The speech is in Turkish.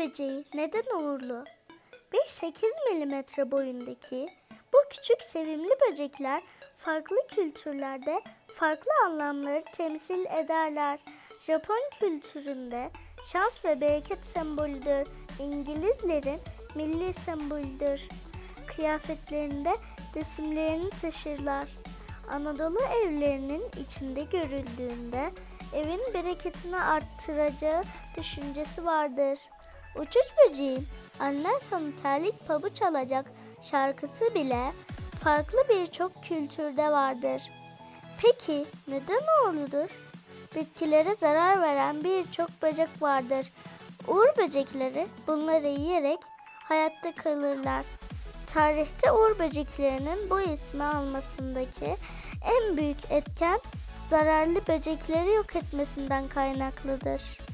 böceği neden uğurlu? Bir 8 milimetre boyundaki bu küçük sevimli böcekler farklı kültürlerde farklı anlamları temsil ederler. Japon kültüründe şans ve bereket sembolüdür. İngilizlerin milli sembolüdür. Kıyafetlerinde resimlerini taşırlar. Anadolu evlerinin içinde görüldüğünde evin bereketini arttıracağı düşüncesi vardır. Uçuş böceğin annen sana terlik pabuç alacak şarkısı bile farklı birçok kültürde vardır. Peki neden uğurludur? Bitkilere zarar veren birçok böcek vardır. Uğur böcekleri bunları yiyerek hayatta kalırlar. Tarihte uğur böceklerinin bu ismi almasındaki en büyük etken zararlı böcekleri yok etmesinden kaynaklıdır.